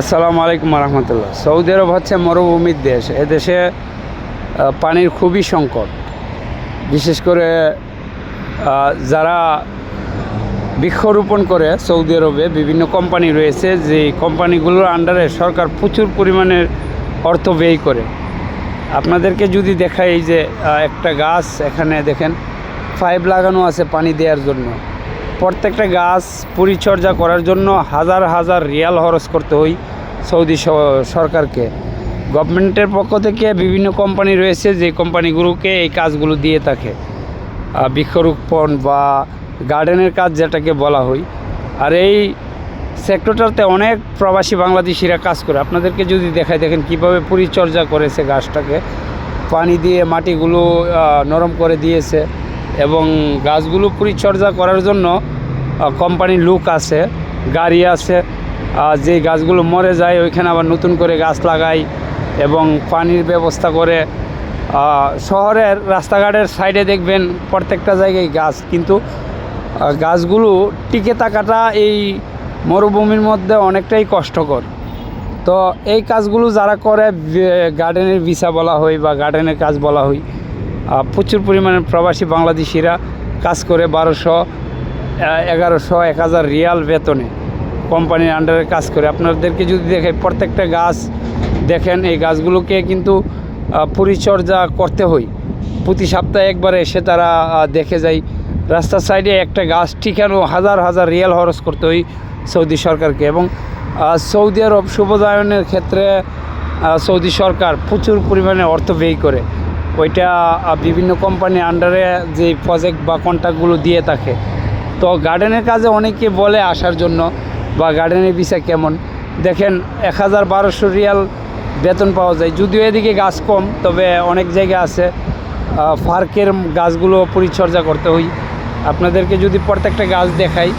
আসসালামু আলাইকুম রহমতুল্লাহ সৌদি আরব হচ্ছে মরুভূমির দেশ। এদেশে পানির খুবই সংকট। বিশেষ করে যারা বৃক্ষরোপণ করে সৌদি আরবে, বিভিন্ন কোম্পানি রয়েছে, যে কোম্পানিগুলোর আন্ডারে সরকার প্রচুর পরিমাণের অর্থ ব্যয় করে। আপনাদেরকে যদি দেখাই যে একটা গাছ, এখানে দেখেন, পাইপ লাগানো আছে পানি দেওয়ার জন্য। প্রত্যেকটা গাছ পরিচর্যা করার জন্য হাজার হাজার রিয়াল খরচ করতে হয় সৌদি সরকারকে। গভর্নমেন্টের পক্ষ থেকে বিভিন্ন কোম্পানি রয়েছে, যে কোম্পানিগুলোকে এই কাজগুলো দিয়ে থাকে। বৃক্ষরোপণ বা গার্ডেনের কাজ যেটাকে বলা হয়। আর এই সেক্টরটাতে অনেক প্রবাসী বাংলাদেশিরা কাজ করে। আপনাদেরকে যদি দেখায় দেখেন কীভাবে পরিচর্যা করেছে গাছটাকে। পানি দিয়ে মাটিগুলো নরম করে দিয়েছে। এবং গাছগুলো পরিচর্যা করার জন্য কোম্পানির লুক আছে, গাড়ি আছে যে গাছগুলো মরে যায় ওইখানে আবার নতুন করে গাছ লাগায় এবং পানির ব্যবস্থা করে শহরের রাস্তাঘাটের সাইডে দেখবেন প্রত্যেকটা জায়গায় গাছ, কিন্তু গাছগুলো টিকে থাকাটা এই মরুভূমির মধ্যে অনেকটাই কষ্টকর। তো এই কাজগুলো যারা করে গার্ডেনের ভিসা বলা হয় বা গার্ডেনের কাজ বলা হয় প্রচুর পরিমাণে প্রবাসী বাংলাদেশিরা কাজ করে বারোশো এগারোশো, এক হাজার রিয়াল বেতনে কোম্পানির আন্ডারে কাজ করে। আপনাদেরকে যদি দেখে প্রত্যেকটা গাছ দেখেন, এই গাছগুলোকে কিন্তু পরিচর্যা করতে হয়। প্রতি সপ্তাহে একবার এসে তারা দেখে যায়। রাস্তার সাইডে একটা গাছ ঠিকানো হাজার হাজার রিয়াল খরচ করতে হয় সৌদি সরকারকে এবং সৌদি আরব শুভদায়নের ক্ষেত্রে সৌদি সরকার প্রচুর পরিমাণে অর্থ ব্যয় করে। ওইটা বিভিন্ন কোম্পানির আন্ডারে যে প্রজেক্ট বা কন্ট্রাক্টগুলো দিয়ে থাকে। তো গার্ডেনের কাজে অনেকে বলে আসার জন্য বা গার্ডেনের বিষয় কেমন? দেখেন এক হাজার বারোশো রিয়াল বেতন পাওয়া যায়। যদিও এদিকে গাছ কম তবে অনেক জায়গা আছে আহ, পার্কের গাছগুলো পরিচর্যা করতে হয়। আপনাদেরকে যদি প্রত্যেকটা গাছ দেখাই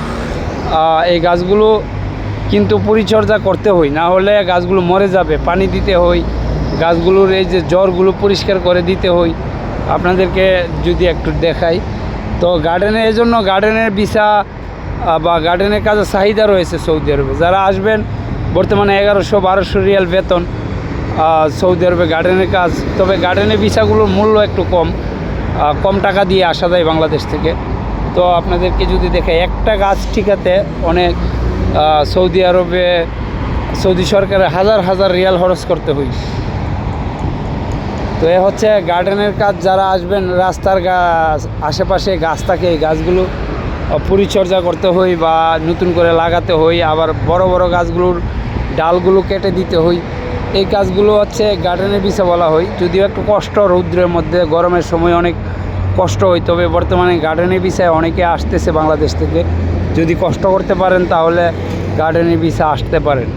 এই গাছগুলো কিন্তু পরিচর্যা করতে হয়। না হলে গাছগুলো মরে যাবে পানি দিতে হয় গাছগুলোর এই যে জ্বরগুলো পরিষ্কার করে দিতে হয়। আপনাদেরকে যদি একটু দেখাই তো গার্ডেনের এই জন্য গার্ডেনের আহ, বা গার্ডেনের কাজে চাহিদা রয়েছে সৌদি আরবে। যারা আসবেন বর্তমানে এগারোশো বারোশো রিয়াল বেতন সৌদি আরবে গার্ডেনের কাজ। তবে গার্ডেনের ভিসাগুলোর মূল্য একটু কম কম টাকা দিয়ে আসা যায় বাংলাদেশ থেকে। তো আপনাদেরকে যদি দেখে একটা গাছ ঠিকাতে অনেক সৌদি আরবে সৌদি সরকারের হাজার হাজার রিয়াল খরচ করতে হয়। তো এ হচ্ছে গার্ডেনের কাজ, যারা আসবেন, রাস্তার গাছ আশেপাশে গাছ থাকে, এই গাছগুলো পরিচর্যা করতে হয় বা নতুন করে লাগাতে হই। আবার বড় বড় গাছগুলোর ডালগুলো কেটে দিতে হয় এই কাজগুলো হচ্ছে গার্ডেনের বিষয় বলা হয় যদিও একটু কষ্ট রৌদ্রের মধ্যে, গরমের সময় অনেক কষ্ট হয় তবে বর্তমানে গার্ডেনের বিষয়ে অনেকে আসতেছে বাংলাদেশ থেকে। যদি কষ্ট করতে পারেন, তাহলে গার্ডেনের বিষয়ে আসতে পারেন।